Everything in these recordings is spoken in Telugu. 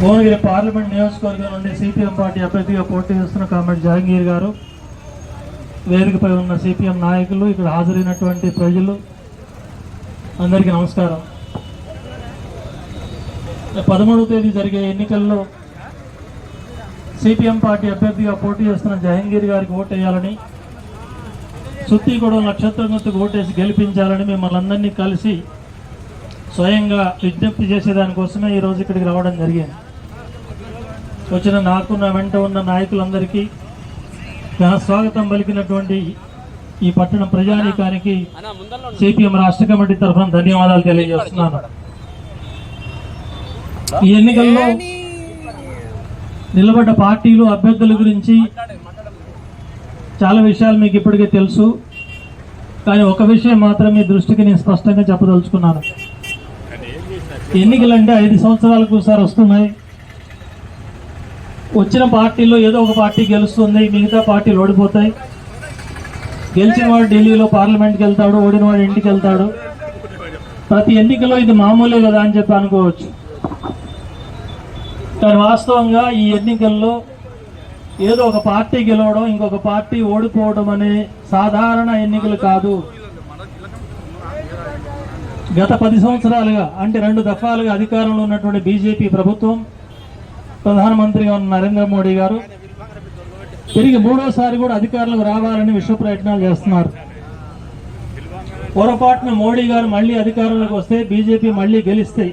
భువనగిరి పార్లమెంట్ నియోజకవర్గం నుండి సిపిఎం పార్టీ అభ్యర్థిగా పోటీ చేస్తున్న కామెడ్ జహంగీర్ గారు. వేదికపై ఉన్న సిపిఎం నాయకులు ఇక్కడ హాజరైనటువంటి ప్రజలు అందరికీ నమస్కారం. పదమూడవ తేదీ జరిగే ఎన్నికల్లో సిపిఎం పార్టీ అభ్యర్థిగా పోటీ చేస్తున్న జహంగీర్ గారికి ఓటేయాలని వేయాలని సుత్తిగూడెం నక్షత్రం గుర్తుకు ఓటేసి గెలిపించాలని మిమ్మల్ని అందరినీ కలిసి స్వయంగా విజ్ఞప్తి చేసేదానికోసమే ఈరోజు ఇక్కడికి రావడం జరిగింది. వచ్చిన నాకు నా వెంట ఉన్న నాయకులందరికీ ఘన స్వాగతం పలికినటువంటి ఈ పట్టణ ప్రజానీకానికి సిపిఎం రాష్ట్ర కమిటీ తరఫున ధన్యవాదాలు తెలియజేస్తున్నాను. ఈ ఎన్నికల్లో నిలబడ్డ పార్టీలు అభ్యర్థుల గురించి చాలా విషయాలు మీకు ఇప్పటికే తెలుసు. కానీ ఒక విషయం మాత్రం మీ దృష్టికి నేను స్పష్టంగా చెప్పదలుచుకున్నాను. ఎన్నికలంటే ఐదు సంవత్సరాలకు ఒకసారి వస్తున్నాయి. వచ్చిన పార్టీలో ఏదో ఒక పార్టీ గెలుస్తుంది మిగతా పార్టీలు ఓడిపోతాయి. గెలిచిన వాడు ఢిల్లీలో పార్లమెంట్కి వెళ్తాడు ఓడిన వాడు ఇంటికి వెళ్తాడు. ప్రతి ఎన్నికలో ఇది మామూలే కదా అని చెప్పి అనుకోవచ్చు. కానీ వాస్తవంగా ఈ ఎన్నికల్లో ఏదో ఒక పార్టీ గెలవడం ఇంకొక పార్టీ ఓడిపోవడం అనే సాధారణ ఎన్నికలు కాదు. గత పది సంవత్సరాలుగా అంటే రెండు దఫాలుగా అధికారంలో ఉన్నటువంటి బీజేపీ ప్రభుత్వం ప్రధానమంత్రిగా ఉన్న నరేంద్ర మోడీ గారు తిరిగి మూడోసారి కూడా అధికారులకు రావాలని విశ్వ ప్రయత్నాలు చేస్తున్నారు. పొరపాటున మోడీ గారు మళ్ళీ అధికారంలోకి వస్తే బీజేపీ మళ్ళీ గెలిస్తే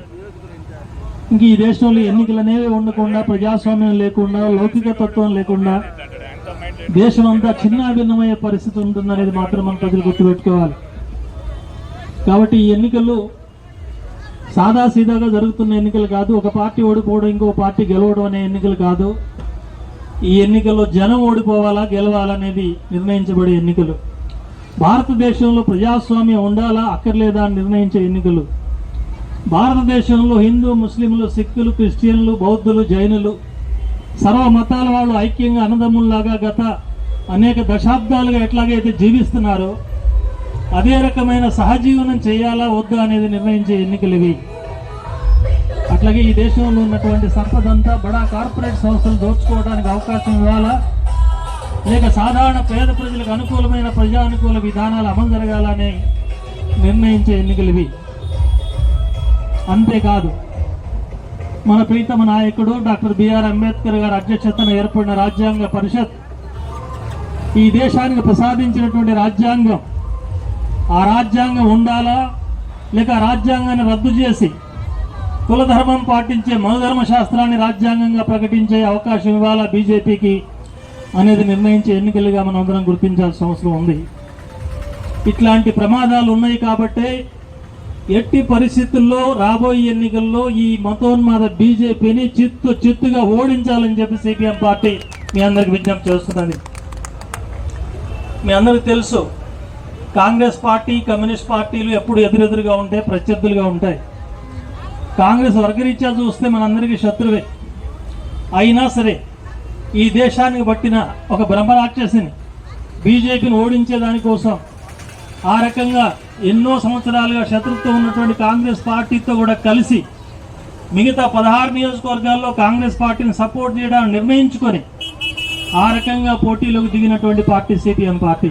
ఇంక ఈ దేశంలో ఎన్నికలు అనేవి ఉండకుండా ప్రజాస్వామ్యం లేకుండా లౌకిక తత్వం లేకుండా దేశం అంతా చిన్నాభిన్నమయ్యే పరిస్థితి ఉంటుందనేది మాత్రం మనం ప్రజలు గుర్తుపెట్టుకోవాలి. కాబట్టి ఈ ఎన్నికలు సాదాసీదాగా జరుగుతున్న ఎన్నికలు కాదు. ఒక పార్టీ ఓడిపోవడం ఇంకో పార్టీ గెలవడం అనే ఎన్నికలు కాదు. ఈ ఎన్నికల్లో జనం ఓడిపోవాలా గెలవాలనేది నిర్ణయించబడే ఎన్నికలు. భారతదేశంలో ప్రజాస్వామ్యం ఉండాలా అక్కర్లేదా అని నిర్ణయించే ఎన్నికలు. భారతదేశంలో హిందూ ముస్లింలు సిక్కులు క్రిస్టియన్లు బౌద్ధులు జైనులు సర్వ మతాల వాళ్ళు ఐక్యంగా అన్నదమ్ముల్లాగా గత అనేక దశాబ్దాలుగా ఎట్లాగైతే జీవిస్తున్నారో అదే రకమైన సహజీవనం చేయాలా వద్దా అనేది నిర్ణయించే ఎన్నికలు ఇవి. అట్లాగే ఈ దేశంలో ఉన్నటువంటి సంపద అంతా బడా కార్పొరేట్ సంస్థలు దోచుకోవడానికి అవకాశం ఇవ్వాలా? లేక సాధారణ పేద ప్రజలకు అనుకూలమైన ప్రజానుకూల విధానాలు అమలు జరగాలని నిర్ణయించే ఎన్నికలు ఇవి అంతేకాదు మన ప్రీతమ నాయకుడు డాక్టర్ బిఆర్ అంబేద్కర్ గారి అధ్యక్షతన ఏర్పడిన రాజ్యాంగ పరిషత్ ఈ దేశానికి ప్రసాదించినటువంటి రాజ్యాంగం ఆ రాజ్యాంగం ఉండాలా? లేక రాజ్యాంగాన్ని రద్దు చేసి కులధర్మం పాటించే మనుధర్మ శాస్త్రాన్ని రాజ్యాంగంగా ప్రకటించే అవకాశం ఇవ్వాలా బీజేపీకి అనేది నిర్ణయించే ఎన్నికలుగా మనం అందరం గుర్తించాల్సిన అవసరం ఉంది. ఇట్లాంటి ప్రమాదాలు ఉన్నాయి కాబట్టే ఎట్టి పరిస్థితుల్లో రాబోయే ఎన్నికల్లో ఈ మతోన్మాద బీజేపీని చిత్తు చిత్తుగా ఓడించాలని చెప్పి సిపిఎం పార్టీ మీ అందరికి విజ్ఞప్తి చేస్తున్నది. మీ అందరికి తెలుసు కాంగ్రెస్ పార్టీ కమ్యూనిస్ట్ పార్టీలు ఎప్పుడు ఎదురెదురుగా ఉంటాయి ప్రత్యర్థులుగా ఉంటాయి. కాంగ్రెస్ వర్గరీత్యా చూస్తే మనందరికీ శత్రువే. అయినా సరే ఈ దేశానికి పట్టిన ఒక బ్రహ్మరాక్షసిని బీజేపీని ఓడించేదానికోసం ఆ రకంగా ఎన్నో సంవత్సరాలుగా శత్రుత్వం ఉన్నటువంటి కాంగ్రెస్ పార్టీతో కూడా కలిసి మిగతా పదహారు నియోజకవర్గాల్లో కాంగ్రెస్ పార్టీని సపోర్ట్ చేయడానికి నిర్ణయించుకొని ఆ రకంగా పోటీలోకి దిగినటువంటి పార్టీ సిపిఎం పార్టీ.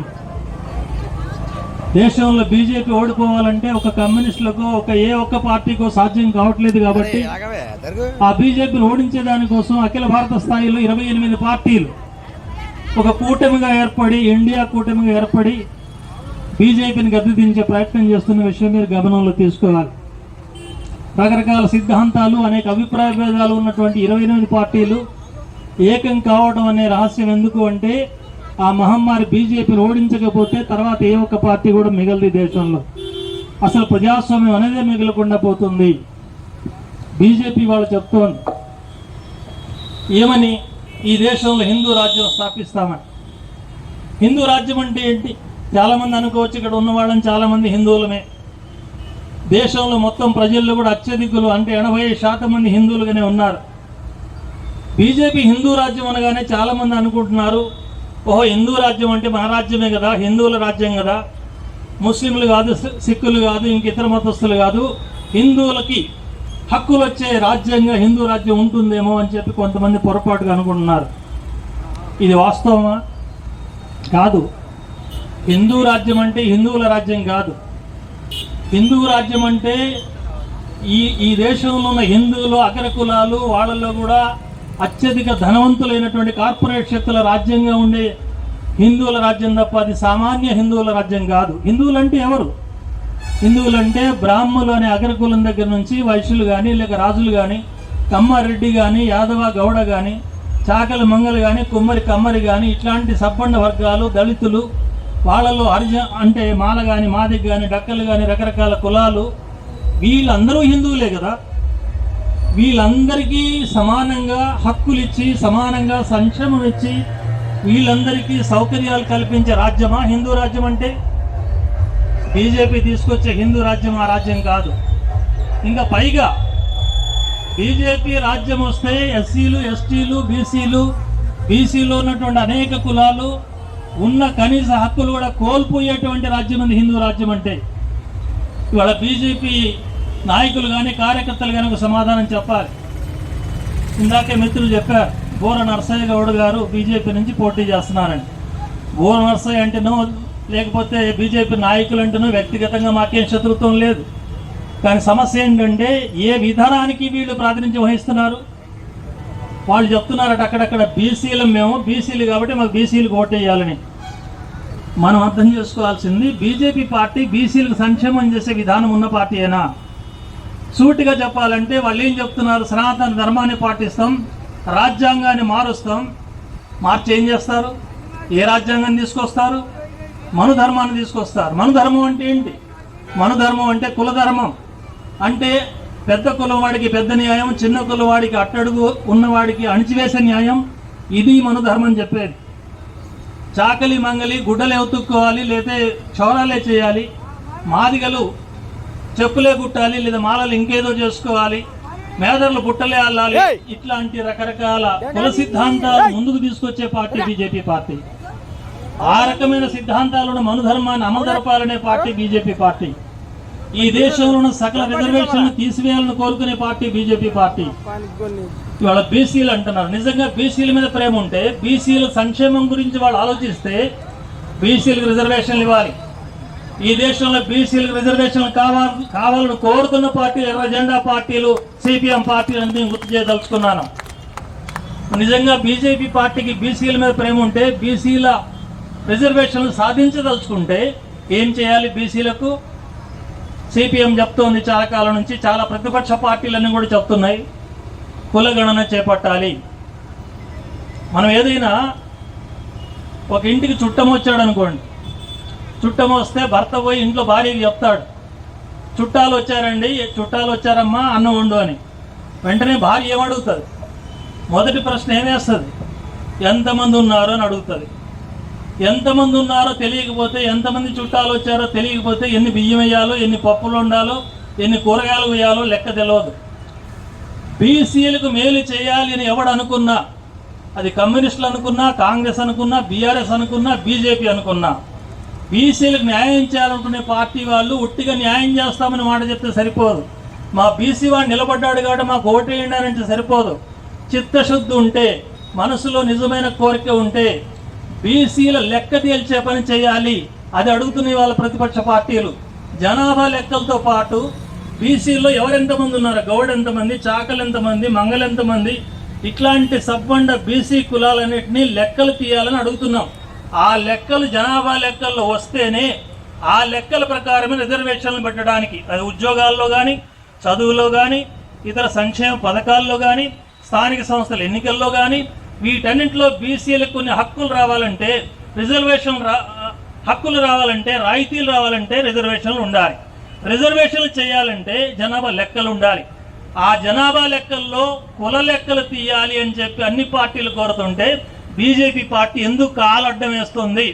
దేశంలో బీజేపీ ఓడిపోవాలంటే ఒక కమ్యూనిస్టులకు ఒక ఏ ఒక్క పార్టీకో సాధ్యం కావట్లేదు కాబట్టి ఆ బీజేపీని ఓడించే దానికోసం అఖిల భారత స్థాయిలో ఇరవై ఎనిమిది పార్టీలు ఒక కూటమిగా ఏర్పడి ఇండియా కూటమిగా ఏర్పడి బీజేపీని గద్దెదించే ప్రయత్నం చేస్తున్న విషయం మీరు గమనంలో తీసుకోవాలి. రకరకాల సిద్ధాంతాలు అనేక అభిప్రాయ భేదాలు ఉన్నటువంటి ఇరవై ఎనిమిది పార్టీలు ఏకం కావడం అనే రహస్యం ఎందుకు అంటే ఆ మహమ్మారి బీజేపీని ఓడించకపోతే తర్వాత ఏ ఒక్క పార్టీ కూడా మిగలదు ఈ దేశంలో. అసలు ప్రజాస్వామ్యం అనేదే మిగలకుండా పోతుంది. బీజేపీ వాళ్ళు చెప్తోంది. ఏమని? ఈ దేశంలో హిందూ రాజ్యం స్థాపిస్తామని. హిందూ రాజ్యం అంటే ఏంటి? చాలామంది అనుకోవచ్చు ఇక్కడ ఉన్న వాళ్ళని చాలామంది హిందువులమే. దేశంలో మొత్తం ప్రజల్లో కూడా అత్యధికులు అంటే ఎనభై శాతం మంది హిందువులుగానే ఉన్నారు. బీజేపీ హిందూ రాజ్యం అనగానే చాలామంది అనుకుంటున్నారు. ఓహో హిందూ రాజ్యం అంటే మన రాజ్యమే కదా హిందువుల రాజ్యం కదా. ముస్లింలు కాదు సి- సిక్కులు కాదు ఇంక ఇతర మతస్థులు కాదు. హిందువులకి హక్కులు వచ్చే రాజ్యంగా హిందూ రాజ్యం ఉంటుందేమో అని చెప్పి కొంతమంది పొరపాటుగా అనుకుంటున్నారు. ఇది వాస్తవమా? కాదు. హిందూ రాజ్యం అంటే హిందువుల రాజ్యం కాదు. హిందూ రాజ్యం అంటే ఈ ఈ దేశంలో ఉన్న హిందువులు అగ్రకులాలు కులాలు కూడా అత్యధిక ధనవంతులైనటువంటి కార్పొరేట్ శక్తుల రాజ్యంగా ఉండే హిందువుల రాజ్యం తప్ప అది సామాన్య హిందువుల రాజ్యం కాదు. హిందువులు అంటే ఎవరు? హిందువులు అంటే బ్రాహ్మణులు అనే అగ్రకులం దగ్గర నుంచి వైశ్యులు కానీ లేక రాజులు కానీ కమ్మారెడ్డి కానీ యాదవ గౌడ కానీ చాకలి మంగలి కానీ కుమ్మరి కమ్మరి కానీ ఇట్లాంటి సబ్బండ వర్గాలు దళితులు వాళ్ళలో హరిజ అంటే మాల కానీ మాదిగ కానీ డక్కలు కానీ రకరకాల కులాలు వీళ్ళందరూ హిందువులే కదా? వీళ్ళందరికీ సమానంగా హక్కులు ఇచ్చి సమానంగా సంక్షేమం ఇచ్చి వీళ్ళందరికీ సౌకర్యాలు కల్పించే రాజ్యమా హిందూ రాజ్యం అంటే? బీజేపీ తీసుకొచ్చే హిందూ రాజ్యం ఆ రాజ్యం కాదు. ఇంకా పైగా బీజేపీ రాజ్యం వస్తే ఎస్సీలు ఎస్టీలు బీసీలు బీసీలో ఉన్నటువంటి అనేక కులాలు ఉన్న కనీస హక్కులు కూడా కోల్పోయేటువంటి రాజ్యం ఉంది హిందూ రాజ్యం అంటే. ఇవాళ బీజేపీ నాయకులు కానీ కార్యకర్తలు కానీ ఒక సమాధానం చెప్పాలి. ఇందాకే మిత్రులు చెప్పారు బోర నరసయ్య గౌడ్ గారు బీజేపీ నుంచి పోటీ చేస్తున్నారని. బోర నరసయ్య అంటేనో లేకపోతే బీజేపీ నాయకులు అంటేనో వ్యక్తిగతంగా మాకేం శత్రుత్వం లేదు. కానీ సమస్య ఏంటంటే ఏ విధానానికి వీళ్ళు ప్రాతినిధ్యం వహిస్తున్నారు? వాళ్ళు చెప్తున్నారట అక్కడక్కడ బీసీలు మేము బీసీలు కాబట్టి మాకు బీసీలకు ఓటేయాలని. మనం అర్థం చేసుకోవాల్సింది బీజేపీ పార్టీ బీసీలకు సంక్షేమం చేసే విధానం ఉన్న పార్టీయేనా సూటిగా చెప్పాలంటే వాళ్ళు ఏం చెప్తున్నారు? సనాతన ధర్మాన్ని పాటిస్తాం రాజ్యాంగాన్ని మారుస్తాం. మార్చి ఏం చేస్తారు? ఏ రాజ్యాంగాన్ని తీసుకొస్తారు? మనుధర్మాన్ని తీసుకొస్తారు. మనుధర్మం అంటే ఏంటి? మనుధర్మం అంటే కులధర్మం అంటే పెద్ద కులవాడికి పెద్ద న్యాయం చిన్న కులవాడికి అట్టడుగు ఉన్నవాడికి అణిచివేసే న్యాయం ఇది మన ధర్మం చెప్పేది. చాకలి మంగలి గుడ్డలే ఉతుక్కోవాలి లేతే క్షౌరాలే చేయాలి. మాదిగలు చెప్పులే కుట్టాలి లేదా మాలలు ఇంకేదో చేసుకోవాలి. మేదర్లు పుట్టలే అల్లాలి. ఇట్లాంటి రకరకాల కుల సిద్ధాంతాలు ముందుకు తీసుకొచ్చే పార్టీ బీజేపీ పార్టీ. ఆ రకమైన సిద్ధాంతాలను మనుధర్మాన్ని అమలుదరపాలనే పార్టీ బీజేపీ పార్టీ. ఈ దేశంలో సకల రిజర్వేషన్లు తీసివేయాలని కోరుకునే పార్టీ బీజేపీ పార్టీ. ఇవాళ బీసీలు అంటున్నారు. నిజంగా బీసీల మీద ప్రేమ ఉంటే బీసీల సంక్షేమం గురించి వాళ్ళు ఆలోచిస్తే బీసీలకు రిజర్వేషన్లు ఇవ్వాలి. ఈ దేశంలో బీసీలకు రిజర్వేషన్లు కావాలి కావాలని కోరుతున్న పార్టీలు ఎర్ర జెండా పార్టీలు సిపిఎం పార్టీలు అని గుర్తు చేయదలుచుకున్నాను. నిజంగా బీజేపీ పార్టీకి బీసీల మీద ప్రేమ ఉంటే బీసీల రిజర్వేషన్లు సాధించదలుచుకుంటే ఏం చేయాలి బీసీలకు? సిపిఎం చెప్తోంది చాలా కాలం నుంచి చాలా ప్రతిపక్ష పార్టీలన్నీ కూడా చెప్తున్నాయి. కులగణన చేపట్టాలి. మనం ఏదైనా ఒక ఇంటికి చుట్టం వచ్చాడు అనుకోండి చుట్టం వస్తే భర్త పోయి ఇంట్లో భార్యకి చెప్తాడు. చుట్టాలు వచ్చారండి చుట్టాలు వచ్చారమ్మా అన్నం వండు అని. వెంటనే భార్య ఏమడుగుతుంది మొదటి ప్రశ్న ఏమేస్తుంది ఎంతమంది ఉన్నారో అని అడుగుతుంది. ఎంతమంది ఉన్నారో తెలియకపోతే ఎంతమంది చుట్టాలు వచ్చారో తెలియకపోతే ఎన్ని బియ్యం వేయాలో ఎన్ని పప్పులు ఉండాలో ఎన్ని కూరగాయలు వేయాలో లెక్క తెలియదు బీసీలకు మేలు చేయాలి అని ఎవడు అనుకున్నా అది కమ్యూనిస్టులు అనుకున్నా కాంగ్రెస్ అనుకున్నా బీఆర్ఎస్ అనుకున్నా బీజేపీ అనుకున్నా బీసీలకు న్యాయం చేయాలనుకునే పార్టీ వాళ్ళు ఉట్టిగా న్యాయం చేస్తామని మాట చెప్తే సరిపోదు. మా బీసీ వాడు నిలబడ్డాడు కాబట్టి మాకు ఓటేయండి అని అంటే సరిపోదు. చిత్తశుద్ధి ఉంటే మనసులో నిజమైన కోరిక ఉంటే బీసీల లెక్క తేల్చే పని చేయాలి. అది అడుగుతున్నాయి వాళ్ళ ప్రతిపక్ష పార్టీలు. జనాభా లెక్కలతో పాటు బీసీలో ఎవరెంతమంది ఉన్నారు గౌడ్ ఎంతమంది చాకలు ఎంతమంది మంగళ ఎంతమంది ఇట్లాంటి సబ్బండ బీసీ కులాలన్నింటినీ లెక్కలు తీయాలని అడుగుతున్నాం. ఆ లెక్కలు జనాభా లెక్కల్లో వస్తేనే ఆ లెక్కల ప్రకారమే రిజర్వేషన్లు పెట్టడానికి అది ఉద్యోగాల్లో కానీ చదువులో కానీ ఇతర సంక్షేమ పథకాల్లో కానీ స్థానిక సంస్థల ఎన్నికల్లో కానీ వీటన్నింటిలో బీసీలకు కొన్ని హక్కులు రావాలంటే రిజర్వేషన్ రా హక్కులు రావాలంటే రాయితీలు రావాలంటే రిజర్వేషన్లు ఉండాలి. రిజర్వేషన్లు చేయాలంటే జనాభా లెక్కలు ఉండాలి. ఆ జనాభా లెక్కల్లో కుల లెక్కలు తీయాలి అని చెప్పి అన్ని పార్టీలు కోరుతుంటే బీజేపీ పార్టీ ఎందుకు కాలడ్డం వేస్తుంది?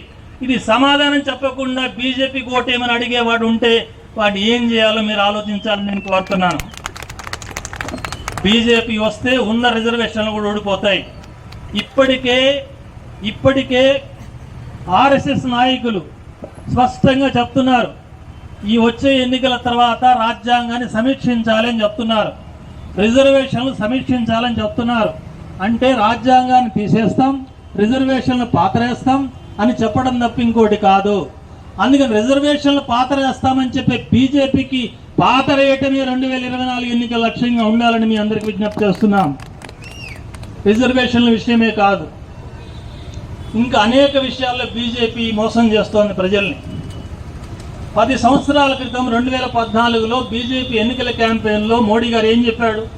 ఇది సమాధానం చెప్పకుండా బీజేపీ ఓటేమని అడిగేవాడు ఉంటే వాడు ఏం చేయాలో మీరు ఆలోచించాలని నేను కోరుతున్నాను. బీజేపీ వస్తే ఉన్న రిజర్వేషన్లు కూడా ఓడిపోతాయి. ఇప్పటికే ఇప్పటికే ఆర్ఎస్ఎస్ నాయకులు స్పష్టంగా చెప్తున్నారు. ఈ వచ్చే ఎన్నికల తర్వాత రాజ్యాంగాన్ని సమీక్షించాలని చెప్తున్నారు. రిజర్వేషన్లు సమీక్షించాలని చెప్తున్నారు. అంటే రాజ్యాంగాన్ని తీసేస్తాం రిజర్వేషన్లు పాతరేస్తాం అని చెప్పడం తప్ప ఇంకోటి కాదు. అందుకని రిజర్వేషన్లు పాతరేస్తామని చెప్పే బీజేపీకి పాతరేయటమే రెండు వేల ఇరవై నాలుగు ఎన్నికల లక్ష్యంగా ఉండాలని మీ అందరికి విజ్ఞప్తి చేస్తున్నాం. రిజర్వేషన్ల విషయమే కాదు. ఇంకా అనేక విషయాల్లో బీజేపీ మోసం చేస్తోంది ప్రజల్ని. పది సంవత్సరాల క్రితం రెండు వేల పద్నాలుగులో బీజేపీ ఎన్నికల క్యాంపెయిన్లో మోడీ గారు ఏం చెప్పాడు?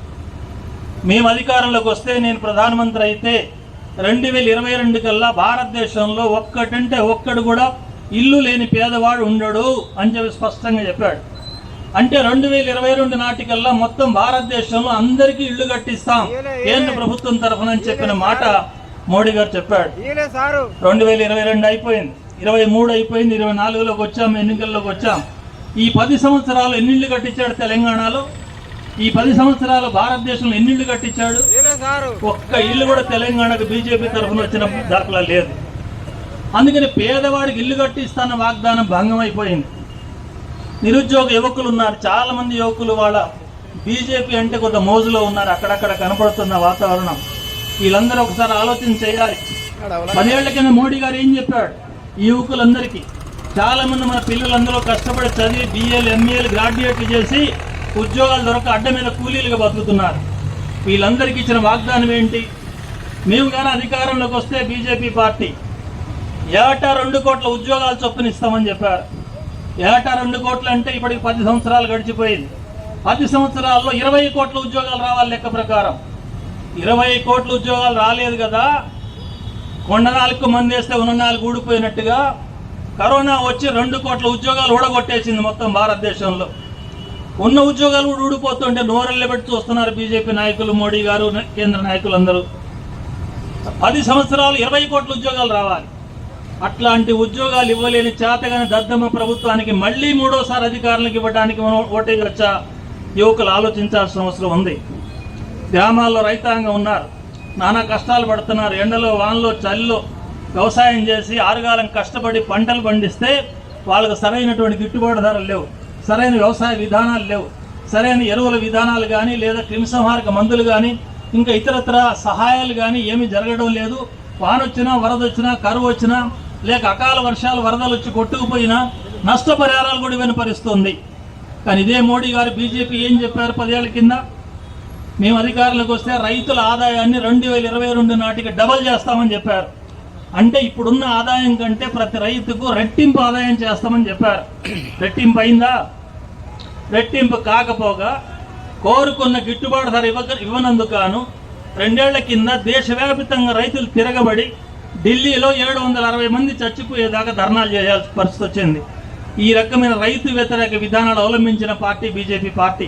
మేము అధికారంలోకి వస్తే నేను ప్రధానమంత్రి అయితే రెండు వేల ఇరవై రెండు కల్లా భారతదేశంలో ఒక్కటంటే ఒక్కడు కూడా ఇల్లు లేని పేదవాడు ఉండడు అని చెప్పి స్పష్టంగా చెప్పాడు. అంటే రెండు వేల ఇరవై రెండు నాటికల్లా మొత్తం భారతదేశంలో అందరికీ ఇల్లు కట్టిస్తాం కేంద్ర ప్రభుత్వం తరఫున అని చెప్పిన మాట మోడీ గారు చెప్పాడు. రెండు వేల ఇరవై రెండు అయిపోయింది. ఇరవై మూడు అయిపోయింది ఇరవై నాలుగులోకి వచ్చాం ఎన్నికల్లోకి వచ్చాం. ఈ పది సంవత్సరాలు ఎన్నిళ్ళు కట్టించాడు తెలంగాణలో? ఈ పది సంవత్సరాలు భారతదేశంలో ఎన్నిళ్ళు కట్టించాడు? ఒక్క ఇల్లు కూడా తెలంగాణకు బీజేపీ తరఫున వచ్చిన దాఖలా లేదు. అందుకని పేదవాడికి ఇల్లు కట్టిస్తాన్న వాగ్దానం భంగం అయిపోయింది నిరుద్యోగ యువకులు ఉన్నారు. చాలా మంది యువకులు వాళ్ళ బీజేపీ అంటే కొంత మోజులో ఉన్నారు. అక్కడక్కడ కనపడుతున్న వాతావరణం. వీళ్ళందరూ ఒకసారి ఆలోచన చేయాలి. పదేళ్ళ కింద మోడీ గారు ఏం చెప్పాడు? ఈ యువకులందరికీ చాలా మంది మన పిల్లలందరూ కష్టపడి చదివి బిఏలు ఎంఏలు గ్రాడ్యుయేట్లు చేసి ఉద్యోగాలు దొరక అడ్డ మీద కూలీలుగా బతుకుతున్నారు. వీళ్ళందరికీ ఇచ్చిన వాగ్దానం ఏంటి? మేము కానీ అధికారంలోకి వస్తే బీజేపీ పార్టీ ఏటా రెండు కోట్ల ఉద్యోగాలు చొప్పున ఇస్తామని చెప్పారు. ఏటా రెండు కోట్లు అంటే ఇప్పటికి పది సంవత్సరాలు గడిచిపోయింది. పది సంవత్సరాల్లో ఇరవై కోట్ల ఉద్యోగాలు రావాలి లెక్క ప్రకారం. ఇరవై కోట్ల ఉద్యోగాలు రాలేదు కదా. కొండ నాలుగు మంది వేస్తే ఉన్న నాలుగు ఊడిపోయినట్టుగా కరోనా వచ్చి రెండు కోట్ల ఉద్యోగాలు ఊడగొట్టేసింది మొత్తం భారతదేశంలో. ఉన్న ఉద్యోగాలు కూడా ఊడిపోతుంటే నోరెళ్ళ పెట్టి చూస్తున్నారు బీజేపీ నాయకులు మోడీ గారు కేంద్ర నాయకులు అందరూ. పది సంవత్సరాలు ఇరవై కోట్ల ఉద్యోగాలు రావాలి. అట్లాంటి ఉద్యోగాలు ఇవ్వలేని చేతగాని దద్దమ్మ ప్రభుత్వానికి మళ్ళీ మూడోసారి అధికారులకు ఇవ్వడానికి మనం ఓటేయచ్చా యువకులు ఆలోచించాల్సిన అవసరం ఉంది. గ్రామాల్లో రైతాంగం ఉన్నారు. నానా కష్టాలు పడుతున్నారు. ఎండలో వానలో చలిలో వ్యవసాయం చేసి ఆరుగాలం కష్టపడి పంటలు పండిస్తే వాళ్ళకు సరైనటువంటి గిట్టుబాటు ధరలు లేవు. సరైన వ్యవసాయ విధానాలు లేవు. సరైన ఎరువుల విధానాలు కానీ లేదా క్రిమిసంహారక మందులు కానీ ఇంకా ఇతరత్ర సహాయాలు కానీ ఏమీ జరగడం లేదు. వానొచ్చినా వరదొచ్చినా వరద వచ్చినా కరువు వచ్చినా లేక అకాల వర్షాలు వరదలు వచ్చి కొట్టుకుపోయినా నష్టపరిహారాలు కూడా వినపరిస్తుంది. కానీ ఇదే మోడీ గారు బీజేపీ ఏం చెప్పారు పదేళ్ళ కింద? మేము అధికారులకు వస్తే రైతుల ఆదాయాన్ని రెండు వేల ఇరవై రెండు నాటికి డబల్ చేస్తామని చెప్పారు. అంటే ఇప్పుడున్న ఆదాయం కంటే ప్రతి రైతుకు రెట్టింపు ఆదాయం చేస్తామని చెప్పారు. రెట్టింపు అయిందా రెట్టింపు కాకపోగా కోరుకున్న గిట్టుబాటు ధర ఇవ్వక ఇవ్వనందుకు రెండేళ్ళ కింద దేశవ్యాపితంగా రైతులు తిరగబడి ఢిల్లీలో ఏడు వందల అరవై మంది చచ్చిపోయేదాకా ధర్నాలు చేయాల్సిన పరిస్థితి వచ్చింది. ఈ రకమైన రైతు వ్యతిరేక విధానాలు అవలంబించిన పార్టీ బీజేపీ పార్టీ.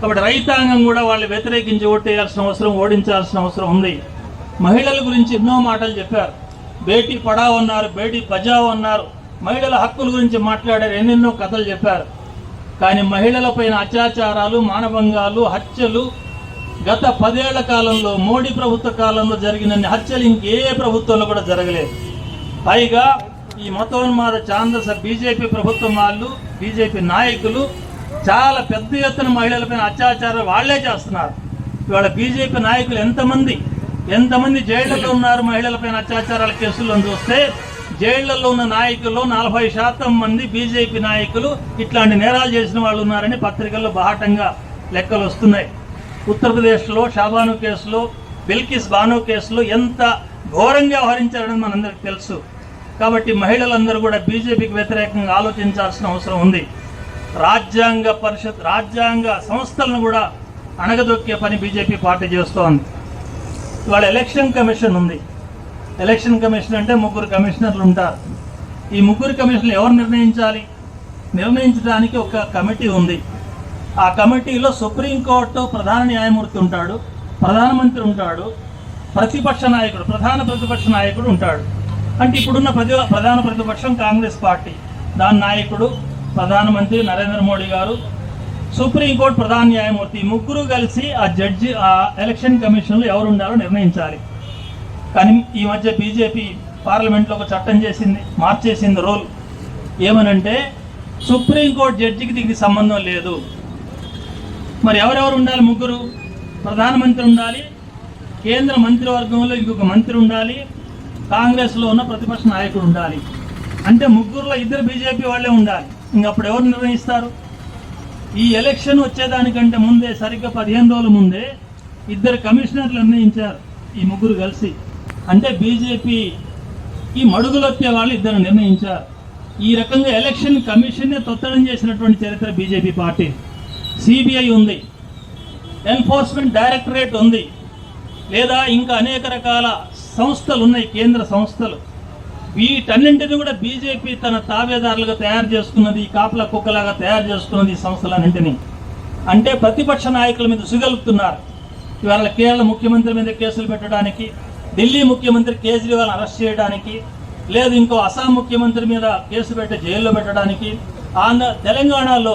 కాబట్టి రైతాంగం కూడా వాళ్ళు వ్యతిరేకించి ఓటేయాల్సిన అవసరం ఓడించాల్సిన అవసరం ఉంది. మహిళల గురించి ఎన్నో మాటలు చెప్పారు. బేటీ పడావ్ అన్నారు బేటీ బజావ్ అన్నారు. మహిళల హక్కుల గురించి మాట్లాడారు ఎన్నెన్నో కథలు చెప్పారు. కానీ మహిళలపైన అత్యాచారాలు మానభంగాలు హత్యలు గత పదేళ్ళ కాలంలో మోడీ ప్రభుత్వ కాలంలో జరిగినన్ని హత్యలు ఇంకే ప్రభుత్వంలో కూడా జరగలేదు. పైగా ఈ మతోన్మాద చాందస బీజేపీ ప్రభుత్వం వాళ్ళు బీజేపీ నాయకులు చాలా పెద్ద ఎత్తున మహిళలపైన అత్యాచారాలు వాళ్ళే చేస్తున్నారు. ఇవాళ బీజేపీ నాయకులు ఎంతమంది ఎంతమంది జైళ్ళలో ఉన్నారు మహిళలపైన అత్యాచారాల కేసుల్లో చూస్తే జైళ్ళలో ఉన్న నాయకుల్లో నలభై శాతం మంది బీజేపీ నాయకులు ఇట్లాంటి నేరాలు చేసిన వాళ్ళు ఉన్నారని పత్రికల్లో బాహాటంగా లెక్కలు వస్తున్నాయి. ఉత్తరప్రదేశ్లో షాబాను కేసులో బిల్కిస్ బాను కేసులో ఎంత ఘోరంగా వ్యవహరించారని మనందరికీ తెలుసు. కాబట్టి మహిళలందరూ కూడా బీజేపీకి వ్యతిరేకంగా ఆలోచించాల్సిన అవసరం ఉంది. రాజ్యాంగ పరిషత్ రాజ్యాంగ సంస్థలను కూడా అణగదొక్కే పని బీజేపీ పార్టీ చేస్తోంది. ఇవాళ ఎలక్షన్ కమిషన్ ఉంది. ఎలక్షన్ కమిషన్ అంటే ముగ్గురు కమిషనర్లు ఉంటారు. ఈ ముగ్గురు కమిషన్లు ఎవరు నిర్ణయించాలి? నిర్ణయించడానికి ఒక కమిటీ ఉంది. ఆ కమిటీలో సుప్రీంకోర్టు ప్రధాన న్యాయమూర్తి ఉంటాడు ప్రధానమంత్రి ఉంటాడు ప్రతిపక్ష నాయకుడు ప్రధాన ప్రతిపక్ష నాయకుడు ఉంటాడు. అంటే ఇప్పుడున్న ప్రతి ప్రధాన ప్రతిపక్షం కాంగ్రెస్ పార్టీ. దాని నాయకుడు ప్రధానమంత్రి నరేంద్ర మోడీ గారు సుప్రీంకోర్టు ప్రధాన న్యాయమూర్తి ముగ్గురు కలిసి ఆ జడ్జి ఆ ఎలక్షన్ కమిషన్లో ఎవరు ఉండాలో నిర్ణయించాలి. కానీ ఈ మధ్య బీజేపీ పార్లమెంట్లో ఒక చట్టం చేసింది మార్చేసింది రోల్. ఏమనంటే సుప్రీంకోర్టు జడ్జికి దీనికి సంబంధం లేదు. మరి ఎవరెవరు ఉండాలి ముగ్గురు? ప్రధానమంత్రి ఉండాలి కేంద్ర మంత్రివర్గంలో ఇంకొక మంత్రి ఉండాలి కాంగ్రెస్లో ఉన్న ప్రతిపక్ష నాయకుడు ఉండాలి. అంటే ముగ్గురులో ఇద్దరు బీజేపీ వాళ్ళే ఉండాలి. ఇంకప్పుడు ఎవరు నిర్ణయిస్తారు? ఈ ఎలక్షన్ వచ్చేదానికంటే ముందే సరిగ్గా పదిహేను రోజుల ముందే ఇద్దరు కమిషనర్లు నిర్ణయించారు ఈ ముగ్గురు కలిసి. అంటే బీజేపీ ఈ మడుగులొత్తే వాళ్ళు ఇద్దరు నిర్ణయించారు. ఈ రకంగా ఎలక్షన్ కమిషన్నే తొత్తడం చేసినటువంటి చరిత్ర బీజేపీ పార్టీ. సిబిఐ ఉంది ఎన్ఫోర్స్మెంట్ డైరెక్టరేట్ ఉంది లేదా ఇంకా అనేక రకాల సంస్థలు ఉన్నాయి కేంద్ర సంస్థలు. వీటన్నింటిని కూడా బీజేపీ తన తావేదారులుగా తయారు చేసుకున్నది కాపలా కుక్కలాగా తయారు చేసుకున్నది ఈ సంస్థలన్నింటినీ. అంటే ప్రతిపక్ష నాయకుల మీద సుగలుపుతున్నారు ఇవాళ కేరళ ముఖ్యమంత్రి మీద కేసులు పెట్టడానికి ఢిల్లీ ముఖ్యమంత్రి కేజ్రీవాల్ అరెస్ట్ చేయడానికి లేదు ఇంకో అస్సాం ముఖ్యమంత్రి మీద కేసు పెట్టి జైల్లో పెట్టడానికి ఆంధ్ర తెలంగాణలో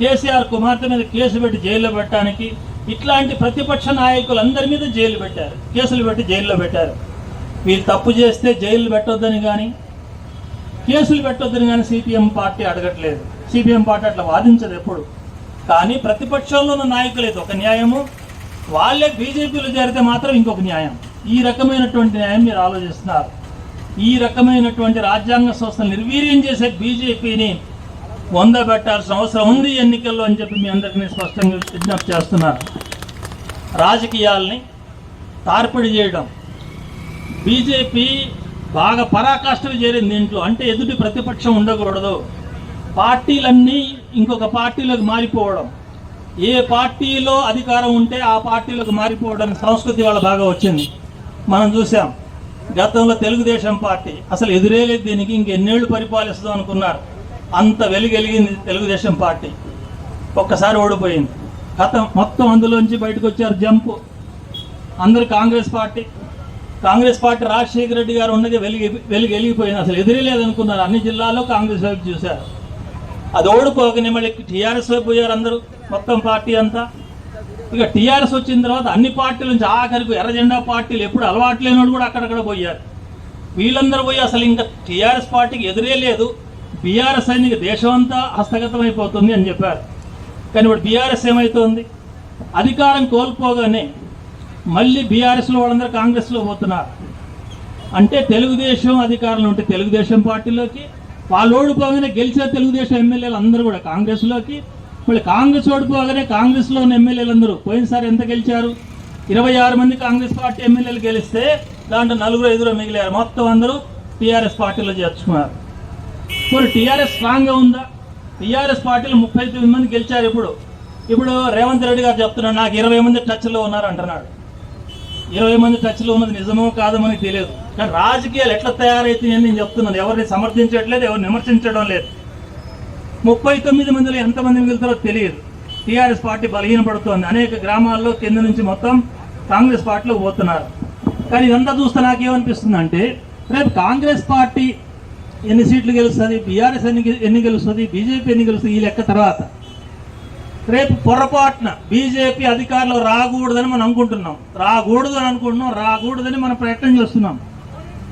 కేసీఆర్ కుమార్తె మీద కేసు పెట్టి జైల్లో పెట్టడానికి ఇట్లాంటి ప్రతిపక్ష నాయకులందరి మీద జైలు పెట్టారు కేసులు పెట్టి జైల్లో పెట్టారు. వీళ్ళు తప్పు చేస్తే జైలు పెట్టొద్దని కానీ కేసులు పెట్టొద్దని కానీ సిపిఎం పార్టీ అడగట్లేదు. సిపిఎం పార్టీ అట్లా వాదించదు ఎప్పుడు. కానీ ప్రతిపక్షంలో ఉన్న నాయకులేదు ఒక న్యాయము. వాళ్ళే బీజేపీలో చేరితే మాత్రం ఇంకొక న్యాయం. ఈ రకమైనటువంటి న్యాయం మీరు ఆలోచిస్తున్నారు. ఈ రకమైనటువంటి రాజ్యాంగ సంస్థలు నిర్వీర్యం చేసే బీజేపీని వంద పెట్టాల్సిన అవసరం ఉంది ఎన్నికల్లో అని చెప్పి మీ అందరికీ స్పష్టంగా విజ్ఞప్తి చేస్తున్నారు రాజకీయాల్ని తార్పిడి చేయడం బీజేపీ బాగా పరాకాష్ఠలు చేరింది దీంట్లో అంటే ఎదుటి ప్రతిపక్షం ఉండకూడదు. పార్టీలన్నీ ఇంకొక పార్టీలోకి మారిపోవడం. ఏ పార్టీలో అధికారం ఉంటే ఆ పార్టీలకు మారిపోవడం సంస్కృతి వాళ్ళ బాగా వచ్చింది. మనం చూసాం. గతంలో తెలుగుదేశం పార్టీ అసలు ఎదురేలేదు దీనికి. ఇంకెన్నేళ్ళు పరిపాలిస్తాం అనుకున్నారు. అంత వెలుగెలిగింది తెలుగుదేశం పార్టీ. ఒక్కసారి ఓడిపోయింది. గతం మొత్తం అందులోంచి బయటకు వచ్చారు జంపు. అందరు Congress party. Congress party Rajasekhara Reddy గారు ఉన్నది వెలిగి వెలిగి వెలిగిపోయింది. అసలు ఎదురేలేదు అనుకున్నారు అన్ని జిల్లాల్లో కాంగ్రెస్ వైపు చూశారు. అది ఓడిపోకనే మళ్ళీ టీఆర్ఎస్ వైపు పోయారు అందరూ. మొత్తం పార్టీ అంతా. ఇక టీఆర్ఎస్ వచ్చిన తర్వాత అన్ని పార్టీల నుంచి ఆఖరికి ఎర్రజెండా పార్టీలు ఎప్పుడు అలవాటు లేనివాడు కూడా అక్కడక్కడ పోయారు. వీళ్ళందరూ పోయి అసలు ఇంకా టీఆర్ఎస్ పార్టీకి ఎదురే లేదు. బీఆర్ఎస్ అని దేశం అంతా హస్తగతం అయిపోతుంది అని చెప్పారు. కానీ ఇప్పుడు బీఆర్ఎస్ ఏమవుతోంది అధికారం కోల్పోగానే మళ్ళీ బీఆర్ఎస్లో వాళ్ళందరూ కాంగ్రెస్లో పోతున్నారు. అంటే తెలుగుదేశం అధికారంలో ఉంటే తెలుగుదేశం పార్టీలోకి వాళ్ళు ఓడిపోగానే గెలిచిన తెలుగుదేశం ఎమ్మెల్యేలు అందరూ కూడా కాంగ్రెస్లోకి మళ్ళీ కాంగ్రెస్ ఓడిపోగానే కాంగ్రెస్లో ఉన్న ఎమ్మెల్యేలు అందరూ పోయినసారి ఎంత గెలిచారు? ఇరవై ఆరు మంది కాంగ్రెస్ పార్టీ ఎమ్మెల్యేలు గెలిస్తే దాంట్లో నలుగురు ఐదుగురు మిగిలారు. మొత్తం అందరూ టీఆర్ఎస్ పార్టీలో చేర్చుకున్నారు. మరి టీఆర్ఎస్ స్ట్రాంగ్గా ఉందా? టీఆర్ఎస్ పార్టీలు ముప్పై తొమ్మిది మంది గెలిచారు ఇప్పుడు. ఇప్పుడు రేవంత్ రెడ్డి గారు చెప్తున్నాడు నాకు ఇరవై మంది టచ్లో ఉన్నారు అంటున్నాడు ఇరవై మంది టచ్లో ఉన్నది నిజమో కాదో మనకి తెలియదు. కానీ రాజకీయాలు ఎట్లా తయారైతున్నాయని నేను చెప్తున్నాను. ఎవరిని సమర్థించట్లేదు ఎవరిని విమర్శించడం లేదు. ముప్పై తొమ్మిది మందిలో ఎంతమంది మిగులుతారో తెలియదు. టీఆర్ఎస్ పార్టీ బలహీనపడుతోంది అనేక గ్రామాల్లో కింద నుంచి మొత్తం కాంగ్రెస్ పార్టీలో పోతున్నారు. కానీ ఇదంతా చూస్తే నాకేమనిపిస్తుంది అంటే రేపు కాంగ్రెస్ పార్టీ ఎన్ని సీట్లు గెలుస్తుంది బీఆర్ఎస్ ఎన్ని ఎన్ని గెలుస్తుంది బీజేపీ ఎన్ని గెలుస్తుంది ఈ లెక్క తర్వాత. రేపు పొరపాటున బీజేపీ అధికారులు రాకూడదని మనం అనుకుంటున్నాం. రాకూడదు అని అనుకుంటున్నాం రాకూడదని మనం ప్రయత్నం చేస్తున్నాం.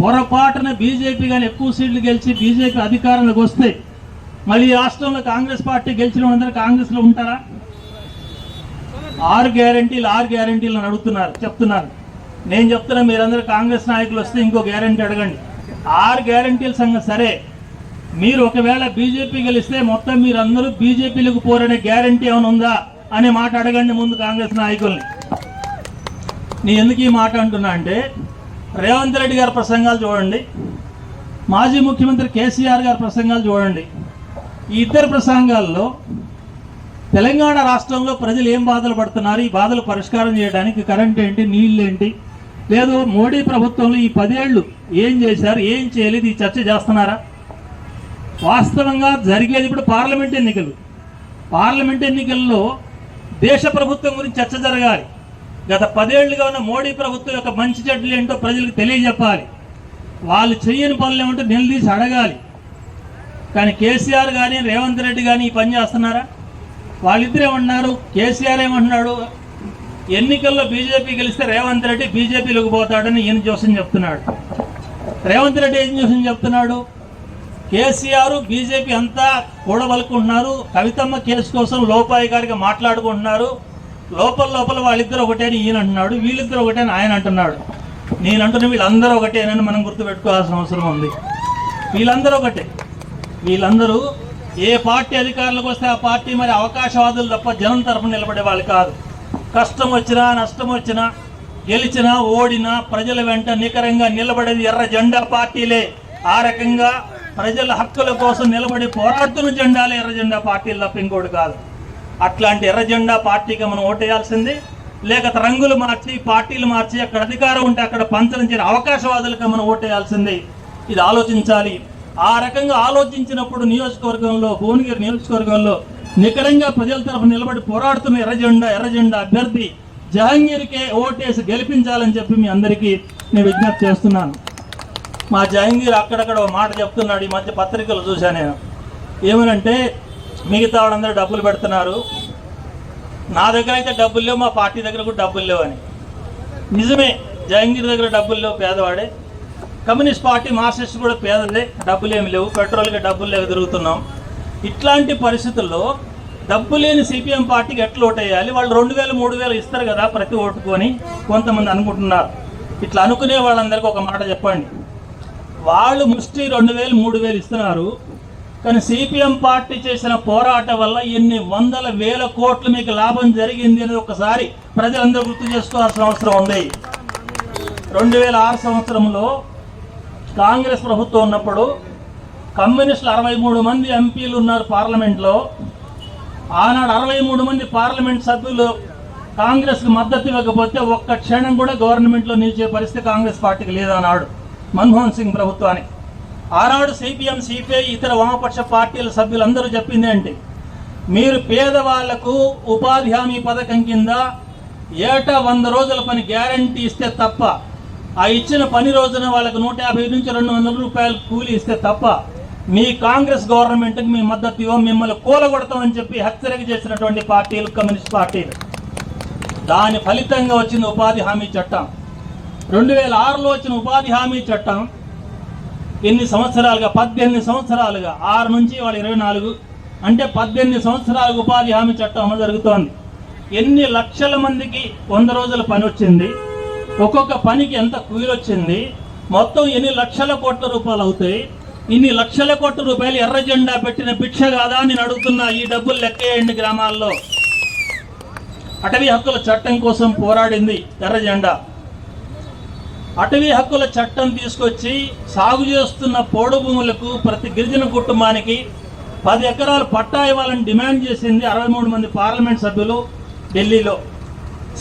పొరపాటున బీజేపీ కానీ ఎక్కువ సీట్లు గెలిచి బీజేపీ అధికారంలోకి వస్తే మళ్ళీ రాష్ట్రంలో కాంగ్రెస్ పార్టీ గెలిచిన వాళ్ళందరూ కాంగ్రెస్లో ఉంటారా? ఆరు గ్యారంటీలు ఆరు గ్యారంటీలు అని అడుగుతున్నారు చెప్తున్నారు. నేను చెప్తున్నా మీరందరూ కాంగ్రెస్ నాయకులు వస్తే ఇంకో గ్యారంటీ అడగండి. ఆరు గ్యారంటీల సంగతి సరే మీరు ఒకవేళ బీజేపీ గెలిస్తే మొత్తం మీరందరూ బీజేపీలకు పోరనే గ్యారంటీ ఏమైనా ఉందా అనే మాట అడగండి ముందు కాంగ్రెస్ నాయకుల్ని. నేను ఎందుకు ఈ మాట అంటున్నా అంటే రేవంత్ రెడ్డి గారి ప్రసంగాలు చూడండి. మాజీ ముఖ్యమంత్రి కేసీఆర్ గారి ప్రసంగాలు చూడండి. ఈ ఇద్దరు ప్రసంగాల్లో తెలంగాణ రాష్ట్రంలో ప్రజలు ఏం బాధలు పడుతున్నారు? ఈ బాధలు పరిష్కారం చేయడానికి కరెంట్ ఏంటి? నీళ్ళు ఏంటి? లేదు మోడీ ప్రభుత్వంలో ఈ పదేళ్ళు ఏం చేశారు? ఏం చేయలేదు? ఈ చర్చ చేస్తున్నారా? వాస్తవంగా జరిగేది ఇప్పుడు పార్లమెంట్ ఎన్నికలు. పార్లమెంట్ ఎన్నికల్లో దేశ ప్రభుత్వం గురించి చర్చ జరగాలి. గత పదేళ్ళుగా ఉన్న మోడీ ప్రభుత్వం యొక్క మంచి చెడ్డలు ఏంటో ప్రజలకు తెలియజెప్పాలి. వాళ్ళు చేయని పనులు ఏమంటే నిలదీసి అడగాలి. కానీ కేసీఆర్ కానీ రేవంత్ రెడ్డి కానీ ఈ పని చేస్తున్నారా? వాళ్ళిద్దరు ఏమన్నారు కేసీఆర్ ఏమంటున్నాడు? ఎన్నికల్లో బీజేపీ గెలిస్తే రేవంత్ రెడ్డి బీజేపీలోకి పోతాడని ఈయన జోస్యం చెప్తున్నాడు. రేవంత్ రెడ్డి ఏం జోస్యం చెప్తున్నాడు? కేసీఆర్ బీజేపీ అంతా కూడబలుకుంటున్నారు. కవితమ్మ కేసు కోసం లోపాయికారిగా మాట్లాడుకుంటున్నారు. లోపల లోపల వాళ్ళిద్దరు ఒకటే అని ఈయన అంటున్నాడు వీళ్ళిద్దరు ఒకటే అని ఆయన అంటున్నాడు. నేను అంటున్న వీళ్ళందరూ ఒకటేనని మనం గుర్తుపెట్టుకోవాల్సిన అవసరం ఉంది. వీళ్ళందరూ ఒకటే. వీళ్ళందరూ ఏ పార్టీ అధికారులకు వస్తే ఆ పార్టీ మరి అవకాశవాదులు తప్ప జనం తరఫున నిలబడే వాళ్ళు కాదు. కష్టం వచ్చినా నష్టం వచ్చినా గెలిచినా ఓడినా ప్రజల వెంట నికరంగా నిలబడేది ఎర్ర జెండా పార్టీలే. ఆ రకంగా ప్రజల హక్కుల కోసం నిలబడి పోరాడుతున్న జెండాలు ఎర్ర జెండా పార్టీలు తప్ప ఇంకోటి కాదు. అట్లాంటి ఎర్ర జెండా పార్టీకి మనం ఓటేయాల్సింది. లేక రంగులు మార్చి పార్టీలు మార్చి అక్కడ అధికారం ఉంటే అక్కడ పంచరించిన అవకాశవాదులకు మనం ఓటేయాల్సింది. ఇది ఆలోచించాలి. ఆ రకంగా ఆలోచించినప్పుడు నియోజకవర్గంలో భువనగిరి నియోజకవర్గంలో నికరంగా ప్రజల తరపు నిలబడి పోరాడుతున్న ఎర్ర జెండా ఎర్ర జెండా అభ్యర్థి జహంగీర్కే ఓటేసి గెలిపించాలని చెప్పి మీ అందరికీ నేను విజ్ఞప్తి చేస్తున్నాను. మా జహంగీర్ అక్కడక్కడ ఒక మాట చెప్తున్నాడు ఈ మధ్య పత్రికలు చూశాను నేను. ఏమనంటే మిగతా వాళ్ళందరూ డబ్బులు పెడుతున్నారు. నా దగ్గర అయితే డబ్బులు లేవు మా పార్టీ దగ్గర కూడా డబ్బులు లేవు అని. నిజమే జహంగీర్ దగ్గర డబ్బులు లేవు పేదవాడే. కమ్యూనిస్ట్ పార్టీ మార్క్సిస్ట్ కూడా పేదలే డబ్బులు ఏమి లేవు పెట్రోల్కి డబ్బులు లేవు తిరుగుతున్నాం. ఇట్లాంటి పరిస్థితుల్లో డబ్బు లేని సిపిఎం పార్టీకి ఎట్లా ఓటేయాలి? వాళ్ళు రెండు వేలు మూడు వేలు ఇస్తారు కదా ప్రతి ఓటుకొని కొంతమంది అనుకుంటున్నారు. ఇట్లా అనుకునే వాళ్ళందరికీ ఒక మాట చెప్పండి. వాళ్ళు ముష్టి రెండు వేలు మూడు వేలు ఇస్తున్నారు. కానీ సిపిఎం పార్టీ చేసిన పోరాటం వల్ల ఎన్ని వందల వేల కోట్లు మీకు లాభం జరిగింది అనేది ఒకసారి ప్రజలందరూ గుర్తు చేసుకోవాల్సిన అవసరం ఉంది. రెండు వేల ఆరు సంవత్సరంలో కాంగ్రెస్ ప్రభుత్వం ఉన్నప్పుడు కమ్యూనిస్టులు అరవై మూడు మంది ఎంపీలు ఉన్నారు పార్లమెంట్లో. ఆనాడు అరవై మూడు మంది పార్లమెంట్ సభ్యులు కాంగ్రెస్కి మద్దతు ఇవ్వకపోతే ఒక్క క్షణం కూడా గవర్నమెంట్లో నిలిచే పరిస్థితి కాంగ్రెస్ పార్టీకి లేదన్నాడు. మన్మోహన్ సింగ్ ప్రభుత్వానికి. ఆనాడు సిపిఎం సిపిఐ ఇతర వామపక్ష పార్టీల సభ్యులందరూ చెప్పింది మీరు పేదవాళ్ళకు ఉపాధి హామీ పథకం కింద ఏటా వంద రోజుల పని గ్యారంటీ ఇస్తే తప్ప ఆ ఇచ్చిన పని రోజున వాళ్ళకు నూట యాభై నుంచి రెండు వందల రూపాయలు కూలి ఇస్తే తప్ప మీ కాంగ్రెస్ గవర్నమెంట్కి మీ మద్దతు ఇవ్వం మిమ్మల్ని కూలగొడతామని చెప్పి హెచ్చరిక చేసినటువంటి పార్టీలు కమ్యూనిస్ట్ పార్టీలు. దాని ఫలితంగా వచ్చింది ఉపాధి హామీ చట్టం. రెండు వేల ఆరులో వచ్చిన ఉపాధి హామీ చట్టం ఎన్ని సంవత్సరాలుగా? పద్దెనిమిది సంవత్సరాలుగా. ఆరు నుంచి వాళ్ళ ఇరవై నాలుగు. అంటే పద్దెనిమిది సంవత్సరాలకు ఉపాధి హామీ చట్టం అమలు జరుగుతోంది. ఎన్ని లక్షల మందికి వంద రోజుల పని వచ్చింది? ఒక్కొక్క పనికి ఎంత కూలి వచ్చింది? మొత్తం ఎన్ని లక్షల కోట్ల రూపాయలు అవుతాయి? ఇన్ని లక్షల కోట్ల రూపాయలు ఎర్ర జెండా పెట్టిన భిక్ష కాదా నేను అడుగుతున్నా ఈ డబ్బులు లెక్కేయండి గ్రామాల్లో. అటవీ హక్కుల చట్టం కోసం పోరాడింది ఎర్ర జెండా. అటవీ హక్కుల చట్టం తీసుకొచ్చి సాగు చేస్తున్న పోడు భూములకు ప్రతి గిరిజన కుటుంబానికి పది ఎకరాలు పట్టా ఇవ్వాలని డిమాండ్ చేసింది అరవై మూడు మంది పార్లమెంట్ సభ్యులు ఢిల్లీలో.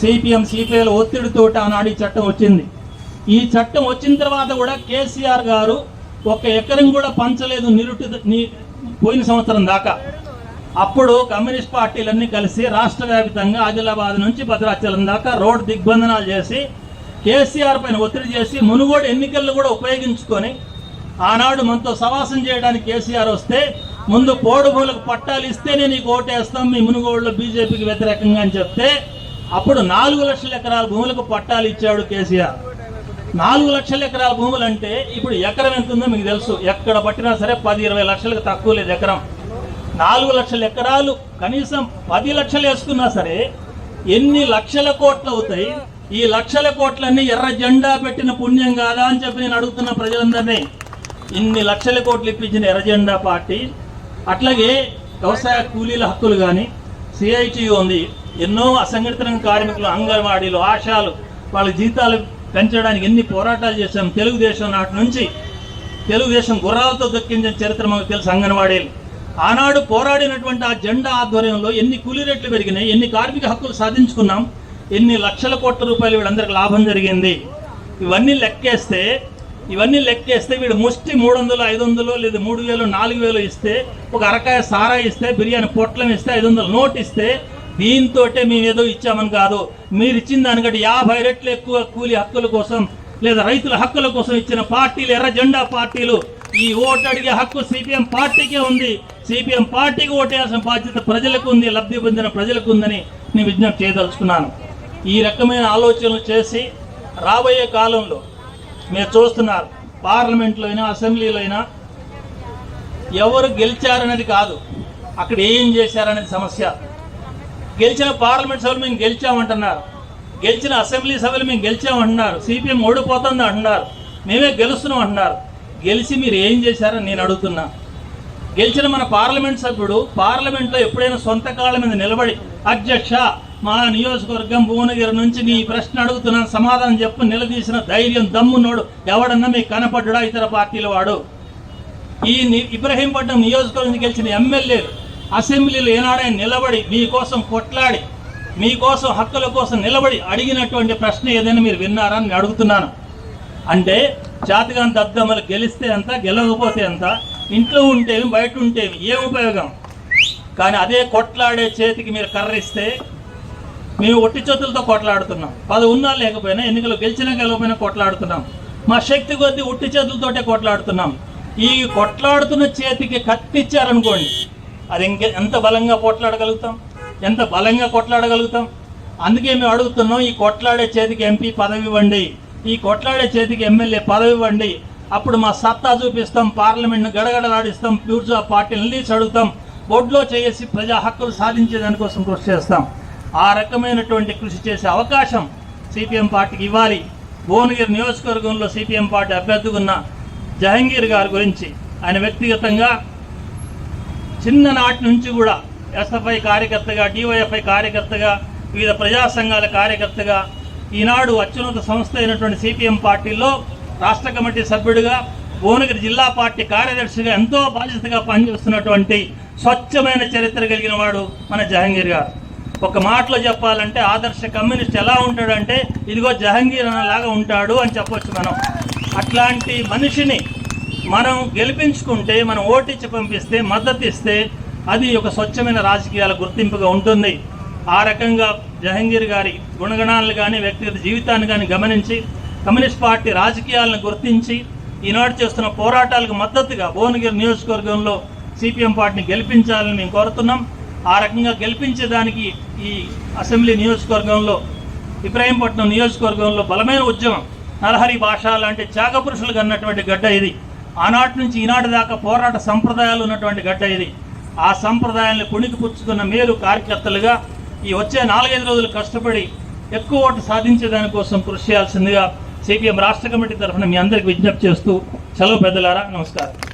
సిపిఎం సిపిఐల ఒత్తిడితో ఆనాడు ఈ చట్టం వచ్చింది. ఈ చట్టం వచ్చిన తర్వాత కూడా కేసీఆర్ గారు ఒక ఎకరం కూడా పంచలేదు నిరుటి ని పోయిన సంవత్సరం దాకా. అప్పుడు కమ్యూనిస్ట్ పార్టీలన్నీ కలిసి రాష్ట్ర వ్యాప్తంగా ఆదిలాబాద్ నుంచి భద్రాచలం దాకా రోడ్ దిగ్బంధనాలు చేసి కేసీఆర్ పైన ఒత్తిడి చేసి మునుగోడు ఎన్నికల్లో కూడా ఉపయోగించుకొని ఆనాడు మనతో సవాసం చేయడానికి కేసీఆర్ వస్తే ముందు పోడు పట్టాలు ఇస్తేనే నీకు ఓటేస్తాం మీ మునుగోడులో బీజేపీకి వ్యతిరేకంగా అని చెప్తే అప్పుడు నాలుగు లక్షల ఎకరాల భూములకు పట్టాలు ఇచ్చాడు కేసీఆర్. నాలుగు లక్షల ఎకరాల భూములు అంటే ఇప్పుడు ఎకరం ఎంత ఉందో మీకు తెలుసు. ఎక్కడ పట్టినా సరే పది ఇరవై లక్షలకు తక్కువ లేదు ఎకరం. నాలుగు లక్షల ఎకరాలు కనీసం పది లక్షలు వేసుకున్నా సరే ఎన్ని లక్షల కోట్లు అవుతాయి? ఈ లక్షల కోట్లన్నీ ఎర్ర జెండా పెట్టిన పుణ్యం కాదా అని చెప్పి నేను అడుగుతున్న ప్రజలందరినీ ఇన్ని లక్షల కోట్లు ఇప్పించిన ఎర్ర జెండా పార్టీ అట్లాగే వ్యవసాయ కూలీల హక్కులు కానీ సిఐటి ఉంది ఎన్నో అసంఘటిత కార్మికులు అంగన్వాడీలు ఆశాలు వాళ్ళ జీతాలు పెంచడానికి ఎన్ని పోరాటాలు చేశాం తెలుగుదేశం నాటి నుంచి తెలుగుదేశం గుర్రాలతో దక్కించిన చరిత్ర మనకు తెలుసు అంగన్వాడీలు. ఆనాడు పోరాడినటువంటి ఆ జెండా ఆధ్వర్యంలో ఎన్ని కూలీ రేట్లు పెరిగినాయి ఎన్ని కార్మిక హక్కులు సాధించుకున్నాం ఎన్ని లక్షల కోట్ల రూపాయలు వీళ్ళందరికి లాభం జరిగింది. ఇవన్నీ లెక్కేస్తే ఇవన్నీ లెక్కేస్తే వీడు ముష్టి మూడు వందలు ఐదు వందలు లేదా మూడు వేలు నాలుగు వేలు ఇస్తే ఒక అరకాయ సారా ఇస్తే బిర్యానీ పొట్లం ఇస్తే ఐదు వందలు నోట్ ఇస్తే దీంతో మేము ఏదో ఇచ్చామని కాదు. మీరు ఇచ్చిన దానికంటే యాభై రెట్లు ఎక్కువ కూలి హక్కుల కోసం లేదా రైతుల హక్కుల కోసం ఇచ్చిన పార్టీలు ఎర్ర జెండా పార్టీలు ఈ ఓటు అడిగే హక్కు సిపిఎం పార్టీకే ఉంది. సిపిఎం పార్టీకి ఓటేయాల్సిన బాధ్యత ప్రజలకు ఉంది లబ్ధి పొందిన ప్రజలకు ఉందని నేను విజ్ఞప్తి చేయదలుచుకున్నాను. ఈ రకమైన ఆలోచనలు చేసి రాబోయే కాలంలో మీరు చూస్తున్నారు పార్లమెంట్లో అయినా అసెంబ్లీలో అయినా ఎవరు గెలిచారనేది కాదు అక్కడ ఏం చేశారనేది సమస్య. గెలిచిన పార్లమెంట్ సభలు మేము గెలిచామంటున్నారు. గెలిచిన అసెంబ్లీ సభలు మేము గెలిచామంటున్నారు. సిపిఎం ఓడిపోతుంది అంటున్నారు. మేమే గెలుస్తున్నాం అంటున్నారు. గెలిచి మీరు ఏం చేశారని నేను అడుగుతున్నా. గెలిచిన మన పార్లమెంట్ సభ్యుడు పార్లమెంట్లో ఎప్పుడైనా సొంత కాళ్ళ మీద నిలబడి అధ్యక్ష మా నియోజకవర్గం భువనగిరి నుంచి నీ ప్రశ్న అడుగుతున్నాను సమాధానం చెప్పు నిలదీసిన ధైర్యం దమ్మున్నోడు ఎవడన్నా మీకు కనపడ్డా ఇతర పార్టీల వాడు? ఈ ఇబ్రహీంపట్నం నియోజకవర్గం గెలిచిన ఎమ్మెల్యేలు అసెంబ్లీలో ఏనాడైనా నిలబడి మీకోసం కొట్లాడి మీకోసం హక్కుల కోసం నిలబడి అడిగినటువంటి ప్రశ్న ఏదైనా మీరు విన్నారా అని నేను అడుగుతున్నాను. అంటే జాతిగాని దద్దమ్మలు గెలిస్తే ఎంత గెలవకపోతే ఎంత ఇంట్లో ఉంటేమి బయట ఉంటేమి ఏం ఉపయోగం? కానీ అదే కొట్లాడే చేతికి మీరు కర్రిస్తే మేము ఒట్టి చేతులతో కొట్లాడుతున్నాం. పది ఉన్నా లేకపోయినా ఎన్నికలు గెలిచినా గెలవపోయినా కొట్లాడుతున్నాం. మా శక్తి కొద్దీ ఒట్టి చేతులతోటే కొట్లాడుతున్నాం. ఈ కొట్లాడుతున్న చేతికి కత్తిచ్చారనుకోండి అది ఇంక ఎంత బలంగా కొట్లాడగలుగుతాం? ఎంత బలంగా కొట్లాడగలుగుతాం? అందుకే మేము అడుగుతున్నాం ఈ కొట్లాడే చేతికి ఎంపీ పదవి ఇవ్వండి. ఈ కొట్లాడే చేతికి ఎమ్మెల్యే పదవి ఇవ్వండి. అప్పుడు మా సత్తా చూపిస్తాం పార్లమెంట్ను గడగడలాడిస్తాం ప్యూర్జా పార్టీని నిలిచి అడుగుతాం. బొడ్లో చేసి ప్రజా హక్కులు సాధించే దానికోసం కృషి చేస్తాం. ఆ రకమైనటువంటి కృషి చేసే అవకాశం సిపిఎం పార్టీకి ఇవ్వాలి. భువనగిరి నియోజకవర్గంలో సిపిఎం పార్టీ అభ్యర్థిగా ఉన్న జహంగీర్ గారి గురించి ఆయన వ్యక్తిగతంగా చిన్ననాటి నుంచి కూడా ఎస్ఎఫ్ఐ కార్యకర్తగా డివైఎఫ్ఐ కార్యకర్తగా వివిధ ప్రజా సంఘాల కార్యకర్తగా ఈనాడు అత్యున్నత సంస్థ అయినటువంటి సిపిఎం పార్టీలో రాష్ట్ర కమిటీ సభ్యుడిగా భువనగిరి జిల్లా పార్టీ కార్యదర్శిగా ఎంతో బాధ్యతగా పనిచేస్తున్నటువంటి స్వచ్ఛమైన చరిత్ర కలిగిన వాడు మన జహంగీర్ గారు. ఒక మాటలో చెప్పాలంటే ఆదర్శ కమ్యూనిస్ట్ ఎలా ఉంటాడంటే ఇదిగో జహంగీర్ అనేలాగా ఉంటాడు అని చెప్పొచ్చు మనం. అట్లాంటి మనిషిని మనం గెలిపించుకుంటే మనం ఓటిచ్చి పంపిస్తే మద్దతు ఇస్తే అది ఒక స్వచ్ఛమైన రాజకీయాల గుర్తింపుగా ఉంటుంది. ఆ రకంగా జహంగీర్ గారి గుణగణాలను కానీ వ్యక్తిగత జీవితాన్ని కానీ గమనించి కమ్యూనిస్ట్ పార్టీ రాజకీయాలను గుర్తించి ఈనాడు చేస్తున్న పోరాటాలకు మద్దతుగా భువనగిరి నియోజకవర్గంలో సిపిఎం పార్టీని గెలిపించాలని మేము కోరుతున్నాం. ఆ రకంగా గెలిపించేదానికి ఈ అసెంబ్లీ నియోజకవర్గంలో ఇబ్రాహీంపట్నం నియోజకవర్గంలో బలమైన ఉద్యమం నరహరి భాష లాంటి త్యాగపురుషులు అన్నటువంటి గడ్డ ఇది. ఆనాటి నుంచి ఈనాటి దాకా పోరాట సంప్రదాయాలు ఉన్నటువంటి గడ్డ ఇది. ఆ సంప్రదాయాలను పుణికి పుచ్చుకున్న మేలు కార్యకర్తలుగా ఈ వచ్చే నాలుగైదు రోజులు కష్టపడి ఎక్కువ ఓటు సాధించే దానికోసం కృషి చేయాల్సిందిగా సిపిఎం రాష్ట్ర కమిటీ తరఫున మీ అందరికి విజ్ఞప్తి చేస్తూ సెలవు పెద్దలారా నమస్కారం.